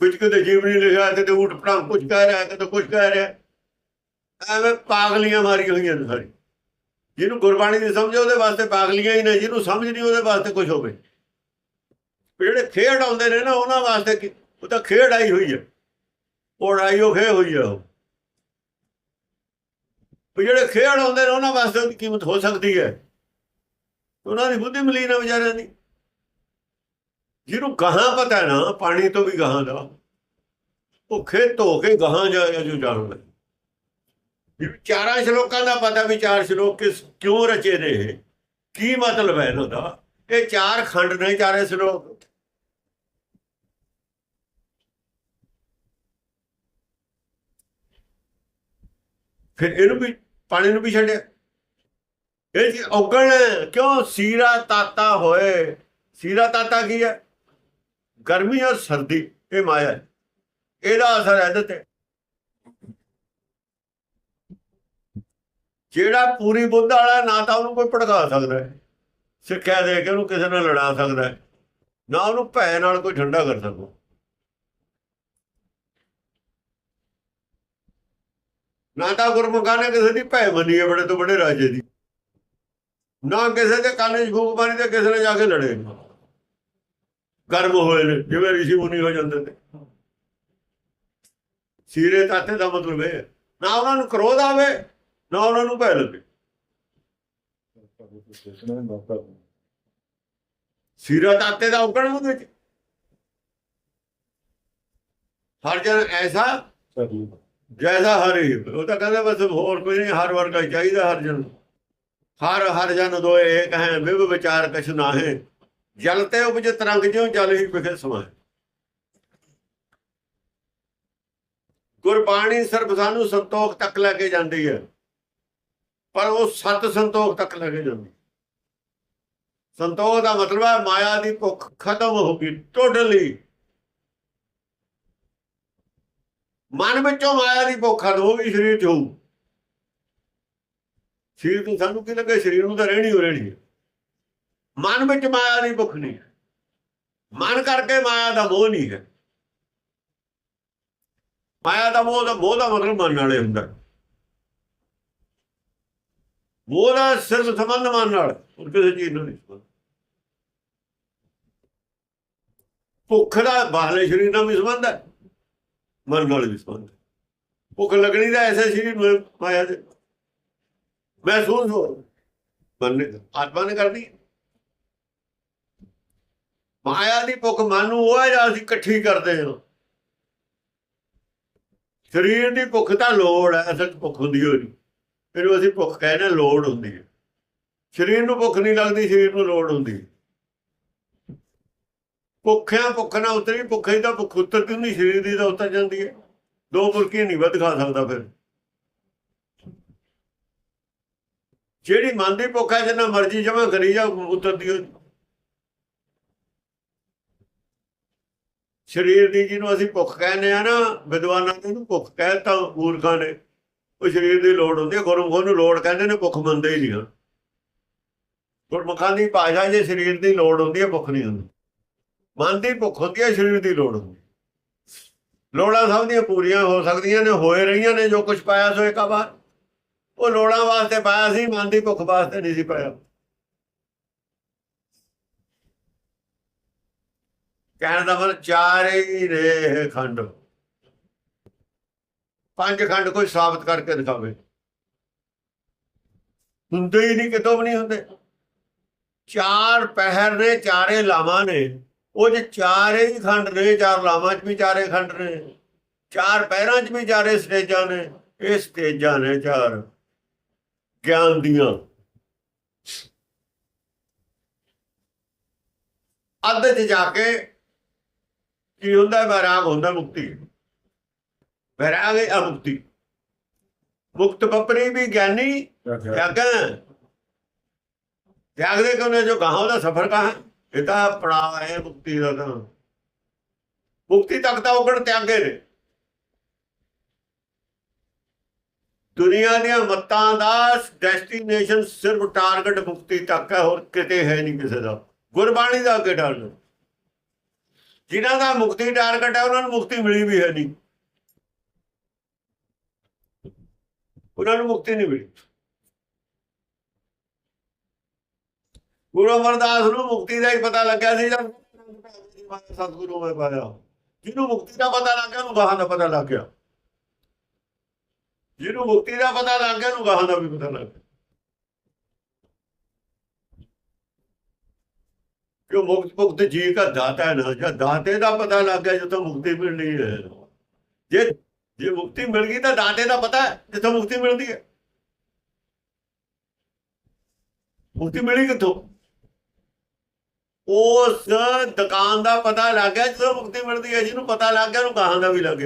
ਵਿੱਚ ਕਿਤੇ ਜੀਵਨੀ ਲਿਖਿਆ, ਕਿਤੇ ਊਟ ਪਟਾਂਗ ਕੁਝ ਕਹਿ ਰਿਹਾ, ਕਿਤੇ ਕੁਝ ਕਹਿ ਰਿਹਾ। ਐਵੇਂ ਪਾਗਲੀਆਂ ਮਾਰੀਆਂ ਹੋਈਆਂ ਨੇ ਸਾਰੀ ਜਿਹਨੂੰ ਗੁਰਬਾਣੀ ਦੀ ਸਮਝ ਉਹਦੇ ਵਾਸਤੇ ਪਾਗਲੀਆਂ ਹੀ ਨੇ, ਜਿਹਨੂੰ ਸਮਝ ਨਹੀਂ, ਉਹਦੇ ਵਾਸਤੇ ਕੁਝ ਹੋਵੇ। ਜਿਹੜੇ ਖੇਡ ਆਉਂਦੇ ਨੇ ਨਾ, ਉਹਨਾਂ ਵਾਸਤੇ ਕੀ- ਉਹ ਤਾਂ ਖੇਡ ਆਈ ਹੋਈ ਹੈ ਉਹ ਉੜਾਈ ਉਹ ਖੇ ਹੋਈ ਹੈ ਉਹ। ਵੀ ਜਿਹੜੇ ਖੇਡ ਆਉਂਦੇ ਨੇ, ਉਹਨਾਂ ਵਾਸਤੇ ਉਹਦੀ ਕੀਮਤ ਹੋ ਸਕਦੀ ਹੈ। ਉਹਨਾਂ ਦੀ ਬੁੱਧੀ ਮਲੀ ਨਾ ਵਿਚਾਰਿਆਂ ਦੀ। ਜਿਹਨੂੰ ਗਾਹਾਂ ਪਤਾ ਨਾ, ਪਾਣੀ ਤੋਂ ਵੀ ਗਾਹਾਂ ਦਾ। ਉਹ ਖੇਤ ਧੋ ਕੇ ਗਾਹਾਂ ਜਾਇਆ ਜੋ ਜਾਣਦਾ ਵੀ ਚਾਰਾਂ ਸ਼ਲੋਕਾਂ ਦਾ ਪਤਾ ਵੀ ਚਾਰ ਸ਼ਲੋਕ ਕਿਸ ਕਿਉਂ ਰਚੇ ਨੇ ਕੀ ਮਤਲਬ ਹੈ ਇਹਨਾਂ ਦਾ? ਇਹ ਚਾਰ ਖੰਡ ਨੇ ਚਾਰੇ ਸ਼ਲੋਕ। ਫਿਰ ਇਹਨੂੰ ਵੀ, ਪਾਣੀ ਨੂੰ ਵੀ ਛੱਡਿਆ। ਇਹ ਜੀ ਔਗਣ, ਕਿਉਂ ਸੀਰਾ ਤਾਤਾ ਹੋਏ? ਸੀਰਾ ਤਾਤਾ ਕੀ ਹੈ? ਗਰਮੀ ਔਰ ਸਰਦੀ, ਇਹ ਮਾਇਆ ਇਹਦਾ ਅਸਰ ਹੈ ਇਹਦੇ ਤੇ। ਜਿਹੜਾ ਪੂਰੀ ਬੁੱਧ ਵਾਲਾ ਨਾ ਤਾਂ ਉਹਨੂੰ ਕੋਈ ਭੜਕਾ ਸਕਦਾ ਹੈ। ਸਿੱਖਿਆ ਦੇ ਕੇ ਉਹਨੂੰ ਕਿਸੇ ਨਾਲ ਲੜਾ ਸਕਦਾ ਹੈ। ਨਾ ਉਹਨੂੰ ਭੈ ਨਾਲ ਕੋਈ ਠੰਡਾ ਕਰ ਸਕਦਾ। ਨਾ ਤਾਂ ਗੁਰਮੁਖਾਂ ਨੇ ਕਿਸੇ ਦੀ ਭੈ ਮੰਨੀ ਹੈ ਬੜੇ ਤੋਂ ਬੜੇ ਰਾਜੇ ਦੀ। ਨਾ ਕਿਸੇ ਦੇ ਕੰਨ 'ਚ ਫੂਕ ਮਾਰੀ ਤੇ ਕਿਸੇ ਨੇ ਜਾ ਕੇ ਲੜੇ। ਗਰਮ ਹੋਏ ਨੇ ਜਿਵੇਂ ਰਿਸ਼ੀ ਮੁਨੀ ਹੋ ਜਾਂਦੇ ਨੇ। ਸੀਰੇ ਤਾਤੇ ਦਾ ਮਤਲਬ ਹੈ, ਨਾ ਉਹਨਾਂ ਨੂੰ ਕ੍ਰੋਧ ਆਵੇ ਨਾ ਉਹਨਾਂ ਨੂੰ ਭੈ ਲੱਗੇ। ਸੀਰਾ ਤਾਤੇ ਦਾ ਔਗਣ ਉਹਦੇ ਵਿੱਚ ਹਰ ਜਨ ਐਸਾ ਜੈਸਾ ਹਰੀ ਉਹ ਤਾਂ ਕਹਿੰਦਾ ਬਸ ਹੋਰ ਕੋਈ ਨਹੀਂ, ਹਰ ਵਰਗਾ ਚਾਹੀਦਾ ਹਰ ਜਨ। ਹਰ ਹਰ ਜਨ ਦੋਏ ਏਕ ਹੈ ਵਿਭ ਵਿਚਾਰ ਕਛ ਨਾਹੇ। ਜਲ ਤੇ ਉਪਜ ਤਰੰਗ ਜਿਉ ਜਲ ਹੀ ਵਿਖੇ ਸਮਾਏ ਗੁਰਬਾਣੀ ਸਿਰਫ ਸਾਨੂੰ ਸੰਤੋਖ ਤੱਕ ਲੈ ਕੇ ਜਾਂਦੀ ਹੈ। ਪਰ ਉਹ ਸਤ ਸੰਤੋਖ ਤੱਕ ਲੈ ਕੇ ਜਾਂਦੀ। ਸੰਤੋਖ ਦਾ ਮਤਲਬ ਹੈ ਮਾਇਆ ਦੀ ਭੁੱਖ ਖਤਮ ਹੋ ਗਈ ਟੋਟਲੀ ਮਨ ਵਿੱਚੋਂ ਮਾਇਆ ਦੀ ਭੁੱਖ ਖਤਮ ਹੋ ਗਈ, ਸਰੀਰ ਚ ਹੋਊ। ਸਰੀਰ ਨੂੰ ਸਾਨੂੰ ਕੀ ਲੱਗੇ? ਸਰੀਰ ਨੂੰ ਤਾਂ ਰਹਿਣੀ ਹੋ ਰਹਿਣੀ ਹੈ ਮਨ ਵਿੱਚ ਮਾਇਆ ਦੀ ਭੁੱਖ ਨਹੀਂ। ਮਨ ਕਰਕੇ ਮਾਇਆ ਦਾ ਮੋਹ ਨਹੀਂ ਹੈ। ਮਾਇਆ ਦਾ ਮੋਹ ਦਾ ਮੋਹ ਦਾ ਮਤਲਬ ਮਨ ਨਾਲੇ ਹੁੰਦਾ। ਮੋਹ ਦਾ ਸਿਰਫ ਸੰਬੰਧ ਮਨ ਨਾਲ, ਹੋਰ ਕਿਸੇ ਚੀਜ਼ ਨਾਲ ਨਹੀਂ ਭੁੱਖ ਦਾ ਬਾਹਲੇ ਸਰੀਰ ਨਾਲ ਵੀ ਸੰਬੰਧ ਹੈ। ਮਨ ਨਾਲ ਵੀ ਸੰਬੰਧ ਭੁੱਖ ਲੱਗਣੀ ਦਾ ਐਸੇ ਸਰੀਰ ਨੂੰ ਮਾਇਆ ਦੇ ਮਹਿਸੂਸ ਹੋ ਮਨ ਨੇ ਆਤਮਾ ਨੇ ਕਰਨੀ ਮਾਇਆ ਦੀ ਭੁੱਖ ਮਨ ਨੂੰ ਉਹ ਹੈ ਜਾਂ ਅਸੀਂ ਇਕੱਠੀ ਕਰਦੇ ਹਾਂ। ਸਰੀਰ ਦੀ ਭੁੱਖ ਤਾਂ ਲੋੜ ਹੈ ਅਸਲ ਭੁੱਖ ਹੁੰਦੀ ਹੋਈ ਨਹੀਂ। ਫਿਰ ਅਸੀਂ ਭੁੱਖ ਕਹਿੰਦੇ ਹਾਂ, ਲੋੜ ਹੁੰਦੀ ਹੈ। ਸਰੀਰ ਨੂੰ ਭੁੱਖ ਨਹੀਂ ਲੱਗਦੀ ਸਰੀਰ ਨੂੰ ਲੋੜ ਹੁੰਦੀ ਹੈ। ਭੁੱਖਿਆਂ ਭੁੱਖ ਨਾ ਉਤਰੀ ਭੁੱਖੇ ਦਾ ਭੁੱਖ ਉਤਰਦੀ ਨਹੀਂ ਸਰੀਰ ਦੀ ਤਾਂ ਉਤਰ ਜਾਂਦੀ ਹੈ। ਦੋ ਬੁਰਕੀਆਂ ਨਹੀਂ ਵੱਧ ਖਾ ਸਕਦਾ ਫਿਰ। ਜਿਹੜੀ ਮਨ ਦੀ ਭੁੱਖ ਹੈ, ਜਿੰਨਾ ਮਰਜ਼ੀ ਜਮਾ ਕਰੀ ਜਾ ਉਤਰਦੀ ਹੋਈ ਸਰੀਰ ਦੀ ਜਿਹਨੂੰ ਅਸੀਂ ਭੁੱਖ ਕਹਿੰਦੇ ਆ ਨਾ, ਵਿਦਵਾਨਾਂ ਨੇ ਇਹਨੂੰ ਭੁੱਖ ਕਹਿਤਾ, ਮੂਰਖਾਂ ਨੇ। ਉਹ ਸਰੀਰ ਦੀ ਲੋੜ ਹੁੰਦੀ ਹੈ ਗੁਰਮੁਖਾਂ ਨੂੰ ਲੋੜ ਕਹਿੰਦੇ ਨੇ, ਭੁੱਖ ਮੰਨਦੇ ਹੀ ਨਹੀਂ ਹਨ ਗੁਰਮੁਖਾਂ ਦੀ ਭਾਸ਼ਾ ਜੇ ਸਰੀਰ ਦੀ ਲੋੜ ਹੁੰਦੀ ਹੈ, ਭੁੱਖ ਨਹੀਂ ਹੁੰਦੀ। ਮਨ ਦੀ ਭੁੱਖ ਹੁੰਦੀ ਹੈ, ਸਰੀਰ ਦੀ ਲੋੜ ਹੁੰਦੀ ਲੋੜਾਂ ਸਭ ਦੀਆਂ ਪੂਰੀਆਂ ਹੋ ਸਕਦੀਆਂ ਨੇ, ਹੋਏ ਰਹੀਆਂ ਨੇ ਜੋ ਕੁਝ ਪਾਇਆ ਸੋ ਇੱਕਾ ਵਾਰ। ਉਹ ਲੋੜਾਂ ਵਾਸਤੇ ਪਾਇਆ ਸੀ, ਮਨ ਦੀ ਭੁੱਖ ਵਾਸਤੇ ਨਹੀਂ ਸੀ ਪਾਇਆ। ਕਹਿਣ ਦਾ ਮਤਲਬ ਚਾਰੇ ਹੀ ਨੇ ਖੰਡ। ਪੰਜ ਖੰਡ ਕੋਈ ਸਾਬਤ ਕਰਕੇ ਦਿਖਾਵੇ। ਹੁੰਦੇ ਹੀ ਨਹੀਂ, ਕਿਤੋਂ ਵੀ ਨਹੀਂ ਹੁੰਦੇ। ਚਾਰ ਪਹਿਰ ਨੇ, ਚਾਰੇ ਲਾਵਾਂ ਨੇ। ਉਹ ਜੇ ਚਾਰੇ ਹੀ ਖੰਡ ਨੇ ਚਾਰ ਲਾਵਾਂ 'ਚ ਵੀ ਚਾਰੇ ਖੰਡ ਨੇ ਚਾਰ ਪਹਿਰਾਂ 'ਚ ਵੀ ਚਾਰੇ ਸਟੇਜਾਂ ਨੇ ਇਹ ਸਟੇਜਾਂ ਨੇ ਚਾਰ ਗਿਆਨ ਦੀਆਂ। ਅੱਧ 'ਚ ਜਾ ਕੇ ਕੀ ਹੁੰਦਾ? ਹੈ? ਵੈਰਾਗ ਹੁੰਦਾ ਮੁਕਤੀ। ਵੈਰਾਗ ਹੈ ਅਮੁਕਤੀ। ਮੁਕਤ ਬਪਰੀ ਵੀ ਗਿਆਨੀ ਤਿਆਗ। ਤਿਆਗ ਦੇ ਕੋਨੇ ਜੋ ਕਹਾ ਉਹਦਾ ਸਫਰ ਕਹਾ ਇਹ ਤਾਂ ਪੜਾ ਹੈ ਮੁਕਤੀ ਦਾ ਤਾਂ। ਮੁਕਤੀ ਤੱਕ ਤਾਂ ਉਗੜ ਤਿਆਗੇ ਨੇ। ਦੁਨੀਆ ਦੀਆਂ ਮੱਤਾਂ ਦਾ ਡੈਸਟੀਨੇਸ਼ਨ ਸਿਰਫ ਟਾਰਗੇਟ ਮੁਕਤੀ ਤੱਕ ਹੈ, ਹੋਰ ਕਿਤੇ ਹੈ ਨਹੀਂ ਕਿਸੇ ਦਾ। ਗੁਰਬਾਣੀ ਦਾ ਅੱਗੇ ਟਾਰਗੇਟ ਜਿਨ੍ਹਾਂ ਦਾ ਮੁਕਤੀ ਟਾਰਗੇਟ ਹੈ, ਉਹਨਾਂ ਨੂੰ ਮੁਕਤੀ ਮਿਲੀ ਵੀ ਹੈ ਨਹੀਂ। ਉਹਨਾਂ ਨੂੰ ਮੁਕਤੀ ਨਹੀਂ ਮਿਲੀ। ਗੁਰੂ ਅਮਰਦਾਸ ਨੂੰ ਮੁਕਤੀ ਦਾ ਹੀ ਪਤਾ ਲੱਗਿਆ ਸੀ ਜਦ ਸਤਿਗੁਰੂ ਮੈਂ ਪਾਇਆ। ਜਿਹਨੂੰ ਮੁਕਤੀ ਦਾ ਪਤਾ ਲੱਗ ਗਿਆ, ਉਹਨੂੰ ਗਾਹਾਂ ਦਾ ਪਤਾ ਲੱਗ ਗਿਆ। ਜਿਹਨੂੰ ਮੁਕਤੀ ਦਾ ਪਤਾ ਲੱਗ ਗਿਆ, ਉਹਨੂੰ ਗਾਹਾਂ ਦਾ ਵੀ ਪਤਾ ਲੱਗ ਗਿਆ। ਕਿਉਂ ਮੁਕਤ ਮੁਕਤ ਜੀ ਦਾ ਦਾਤਾ ਹੈ ਨਾ ਜਾਂ, ਦਾਤੇ ਦਾ ਪਤਾ ਲੱਗ ਗਿਆ ਜਦੋਂ ਮੁਕਤੀ ਮਿਲਣੀ ਹੈ। ਜੇ ਜੇ ਮੁਕਤੀ ਮਿਲ ਗਈ ਤਾਂ ਦਾਤੇ ਦਾ ਪਤਾ ਹੈ, ਜਿੱਥੋਂ ਮੁਕਤੀ ਮਿਲਦੀ ਹੈ। ਮੁਕਤੀ ਮਿਲੀ ਕਿੱਥੋਂ? ਉਸ ਦੁਕਾਨ ਦਾ ਪਤਾ ਲੱਗ ਗਿਆ ਜਦੋਂ ਮੁਕਤੀ ਮਿਲਦੀ ਹੈ, ਜਿਹਨੂੰ ਪਤਾ ਲੱਗ ਗਿਆ, ਉਹਨੂੰ ਕਹਾਂ ਦਾ ਵੀ ਲੱਗ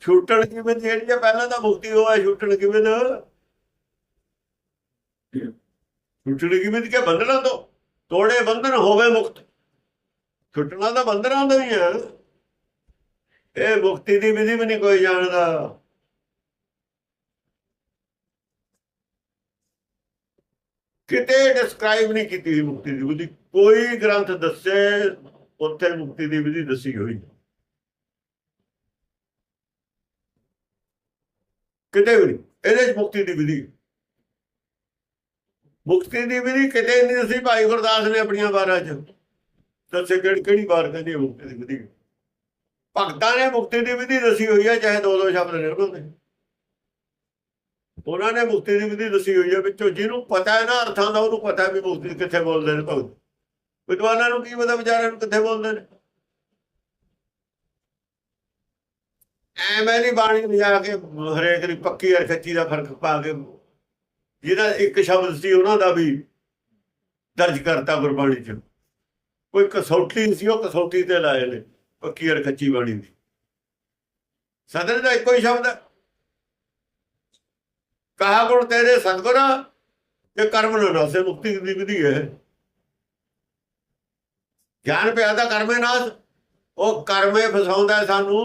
ਛੁੱਟਣ ਕਿਵੇਂ ਜਿਹੜੀ ਹੈ, ਪਹਿਲਾਂ ਤਾਂ ਮੁਕਤੀ ਹੋਇਆ ਛੁੱਟਣ ਕਿਵੇਂ ਦਾ? ਛੁੱਟਣ ਕਿਵੇਂ ਦੀ ਕਿ ਬੰਧਨਾਂ ਤੋਂ। ਤੋੜੇ ਬੰਧਨ ਹੋਵੇ ਮੁਕਤ। ਛੁੱਟਣਾ ਤਾਂ ਬੰਧਨਾਂ ਦਾ ਹੀ ਹੈ। ਇਹ ਮੁਕਤੀ ਦੀ ਵਿਧੀ ਵੀ ਨਹੀਂ ਕੋਈ ਜਾਣਦਾ। ਕਿਤੇ ਡਿਸਕ੍ਰਾਈਬ ਨਹੀਂ ਕੀਤੀ ਸੀ ਮੁਕਤੀ ਦੀ ਵਿਧੀ ਕੋਈ ਗ੍ਰੰਥ ਦੱਸੇ, ਉੱਥੇ ਮੁਕਤੀ ਦੀ ਵਿਧੀ ਦੱਸੀ ਹੋਈ। ਕਿਤੇ ਵੀ ਇਹਦੇ ਚ ਮੁਕਤੀ ਦੀ ਵਿਧੀ ਮੁਕਤੀ ਦੀ ਵਿਧੀ ਕਿਤੇ ਨਹੀਂ ਦੱਸੀ, ਭਾਈ ਗੁਰਦਾਸ ਨੇ ਆਪਣੀਆਂ ਵਾਰਾਂ ਚ। ਦੱਸੇ ਕਿਹੜੀ ਕਿਹੜੀ ਬਾਰ ਕਹਿੰਦੀ ਮੁਕਤੀ ਦੀ ਵਿਧੀ ਭਗਤਾਂ ਨੇ ਮੁਕਤੀ ਦੀ ਵਿਧੀ ਦੱਸੀ ਹੋਈ ਹੈ, ਚਾਹੇ ਦੋ ਦੋ ਸ਼ਬਦ ਨੇ। ਉਹਨਾਂ ਦੇ ਉਹਨਾਂ ਨੇ ਮੁਕਤੀ ਦੀ ਵਿਧੀ ਦੱਸੀ ਹੋਈ ਹੈ ਵਿੱਚੋਂ, ਜਿਹਨੂੰ ਪਤਾ ਹੈ ਨਾ ਅਰਥਾਂ ਦਾ, ਉਹਨੂੰ ਪਤਾ ਵੀ ਮੁਕਤੀ ਕਿੱਥੇ ਬੋਲਦੇ ਨੇ ਭਗਤ। ਵਿਦਵਾਨਾਂ ਨੂੰ ਕੀ ਪਤਾ, ਵਿਚਾਰਿਆਂ ਨੂੰ ਕਿੱਥੇ ਬੋਲਦੇ ਨੇ? ਐਵੇਂ ਨਹੀਂ ਬਾਣੀ ਲਿਜਾ ਕੇ, ਹਰੇਕ ਦੀ ਪੱਕੀ ਅਰ ਕੱਚੀ ਦਾ ਫ਼ਰਕ ਪਾ ਕੇ, ਜਿਹਦਾ ਇੱਕ ਸ਼ਬਦ ਸੀ, ਉਹਨਾਂ ਦਾ ਵੀ ਦਰਜ ਕਰਤਾ ਗੁਰਬਾਣੀ ਚ। ਕੋਈ ਕਸੌਟੀ ਸੀ, ਉਹ ਕਸੌਟੀ ਤੇ ਲਾਏ ਨੇ, ਪੱਕੀ ਅਰ ਕੱਚੀ ਬਾਣੀ ਦੀ। ਸਦਰ ਦਾ ਇੱਕੋ ਹੀ ਸ਼ਬਦ ਹੈ। ਕਹਾ ਗੁਣ ਤੇਰੇ ਸਤਗੁਰ ਇਹ ਕਰਮ ਨਾ ਨਾਸੇ, ਮੁਕਤੀ ਦੀ ਵਿਧੀ ਹੈ? ਗਿਆਨ ਪਿਆਦਾ ਕਰਮੇ ਨਾਸ, ਉਹ ਕਰਮੇ ਫਸਾਉਂਦਾ ਸਾਨੂੰ।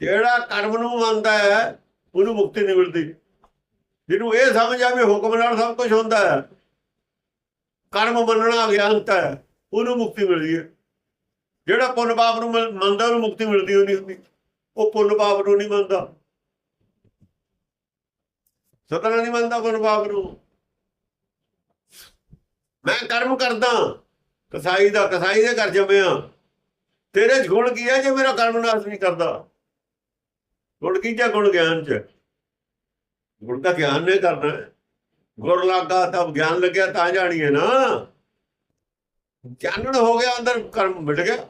ਜਿਹੜਾ ਕਰਮ ਨੂੰ ਮੰਨਦਾ ਹੈ, ਉਹਨੂੰ ਮੁਕਤੀ ਨਹੀਂ ਮਿਲਦੀ। ਜਿਹਨੂੰ ਇਹ ਸਮਝ ਆਵੇ ਹੁਕਮ ਨਾਲ ਸਭ ਕੁਝ ਹੁੰਦਾ ਹੈ, ਕਰਮ ਮੰਨਣਾ ਅਗਿਆਨਤਾ ਹੈ, ਉਹਨੂੰ ਮੁਕਤੀ ਮਿਲਦੀ ਹੈ। ਜਿਹੜਾ ਪੁੰਨ ਪਾਪ ਨੂੰ ਮੰਨਦਾ, ਉਹਨੂੰ ਮੁਕਤੀ ਮਿਲਦੀ ਹੋਈ ਨਹੀਂ ਹੁੰਦੀ। ਉਹ ਪੁੰਨ ਪਾਪ ਨੂੰ ਨਹੀਂ ਮੰਨਦਾ। ਸਤਨਾ ਨਹੀਂ ਮੰਨਦਾ ਪੁੰਨ ਪਾਪ ਨੂੰ। ਮੈਂ ਕਰਮ ਕਰਦਾ, ਕਸਾਈ ਦਾ, ਕਸਾਈ ਦੇ ਘਰ ਜੰਮਿਆ। ਤੇਰੇ ਚ ਗੁਣ ਕੀ ਹੈ ਜੇ ਮੇਰਾ ਕਰਮ ਨਾਸ ਨਹੀਂ ਕਰਦਾ? ਗੁਣ ਕੀ ਜਾਂ ਗੁਣ ਗਿਆਨ ਚ? ਗੁਣ ਦਾ ਗਿਆਨ ਨੇ ਕਰਨਾ ਗੁਰ ਲੱਗਾ ਤਾਂ ਗਿਆਨ ਲੱਗਿਆ ਤਾਂ ਜਾਣੀਏ ਨਾ। ਚਾਨਣ ਹੋ ਗਿਆ, ਅੰਦਰ ਕਰਮ ਮਿਟ ਗਿਆ।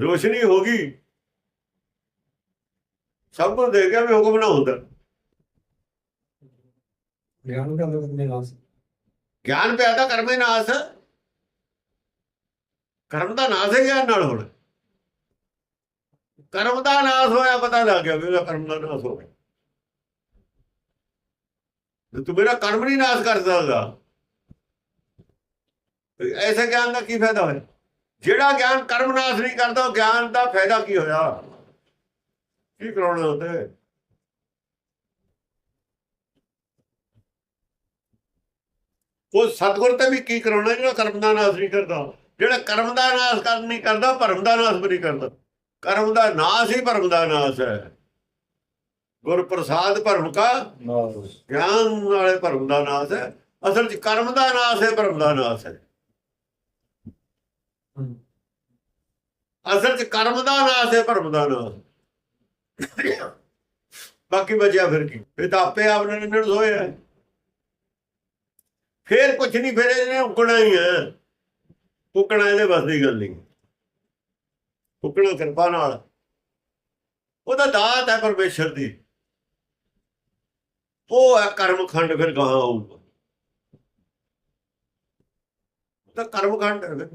ਰੋਸ਼ਨੀ ਹੋ ਗਈ। ਸਭ ਕੁਝ ਦੇਖ ਗਿਆ, ਵੀ ਹੁਕਮ ਨਾ ਹੁੰਦਾ। ਗਿਆਨ ਦਾ ਕਰਨੇ ਨਾਸ। ਗਿਆਨ ਪਿਆਦਾ ਕਰਮੇ ਨਾਸ। ਕਰਮ ਦਾ ਨਾਸ ਹੈ ਗਿਆਨ ਨਾਲ ਹੋਣਾ। ਕਰਮ ਦਾ ਨਾਸ ਹੋਇਆ, ਪਤਾ ਲੱਗ ਗਿਆ ਵੀ ਉਹਦਾ ਕਰਮ ਦਾ ਨਾਸ ਹੋ ਗਿਆ। ਤੂੰ ਮੇਰਾ ਕਰਮ ਨਹੀਂ ਨਾਸ ਕਰ ਸਕਦਾ। ਐਸੇ ਗਿਆਨ ਦਾ ਕੀ ਫਾਇਦਾ ਹੋਇਆ? ਜਿਹੜਾ ਗਿਆਨ ਕਰਮ ਨਾਸ ਨਹੀਂ ਕਰਦਾ, ਉਹ ਗਿਆਨ ਦਾ ਫਾਇਦਾ ਕੀ ਹੋਇਆ? ਕੀ ਕਰਾਉਣਾ ਉਹਦੇ? ਉਹ ਸਤਗੁਰ ਤੇ ਵੀ ਕੀ ਕਰਾਉਣਾ ਜਿਹੜਾ ਕਰਮ ਦਾ ਨਾਸ ਨਹੀਂ ਕਰਦਾ ਜਿਹੜਾ ਕਰਮ ਦਾ ਨਾਸ ਕਰ ਨਹੀਂ ਕਰਦਾ ਭਰਮ ਦਾ ਨਾਸ ਵੀ ਨਹੀਂ ਕਰਦਾ ਕਰਮ ਦਾ ਨਾਸ ਹੀ ਭਰਮ ਦਾ ਨਾਸ ਹੈ ਗੁਰ ਪ੍ਰਸਾਦ ਭਰਮ ਕਾ ਗਿਆਨ ਵਾਲੇ ਭਰਮ ਦਾ ਨਾਸ ਹੈ ਅਸਲ 'ਚ ਕਰਮ ਦਾ ਨਾਸ ਹੈ ਭਰਮ ਦਾ ਨਾਸ ਹੈ। ਅਸਲ 'ਚ ਕਰਮ ਦਾ ਨਾਸ ਹੈ ਭਰਮ ਦਾ ਨਾਸ ਬਾਕੀ ਬਚਿਆ ਫਿਰ ਕੀ ਇਹ ਤਾਂ ਆਪੇ ਆਪ ਨੇ ਨਿਰਣ ਹੋਇਆ ਫਿਰ ਕੁਝ ਨਹੀਂ ਫਿਰ ਇਹਨੇ ਉਕਣਾ ਹੀ ਹੈ। ਉਕਣਾ ਇਹਦੇ ਬਸ ਦੀ ਗੱਲ ਨਹੀਂ ਉਕਣਾ ਕਿਰਪਾ ਨਾਲ। ਉਹਦਾ ਦਾਤ ਹੈ ਪਰਮੇਸ਼ਰ ਦੀ। ਉਹ ਹੈ ਕਰਮ ਖੰਡ ਫਿਰ ਗਾਹਾਂ ਆਊਗਾ। ਤਾਂ ਕਰਮ ਖੰਡ ਹੈ। ਫਿਰ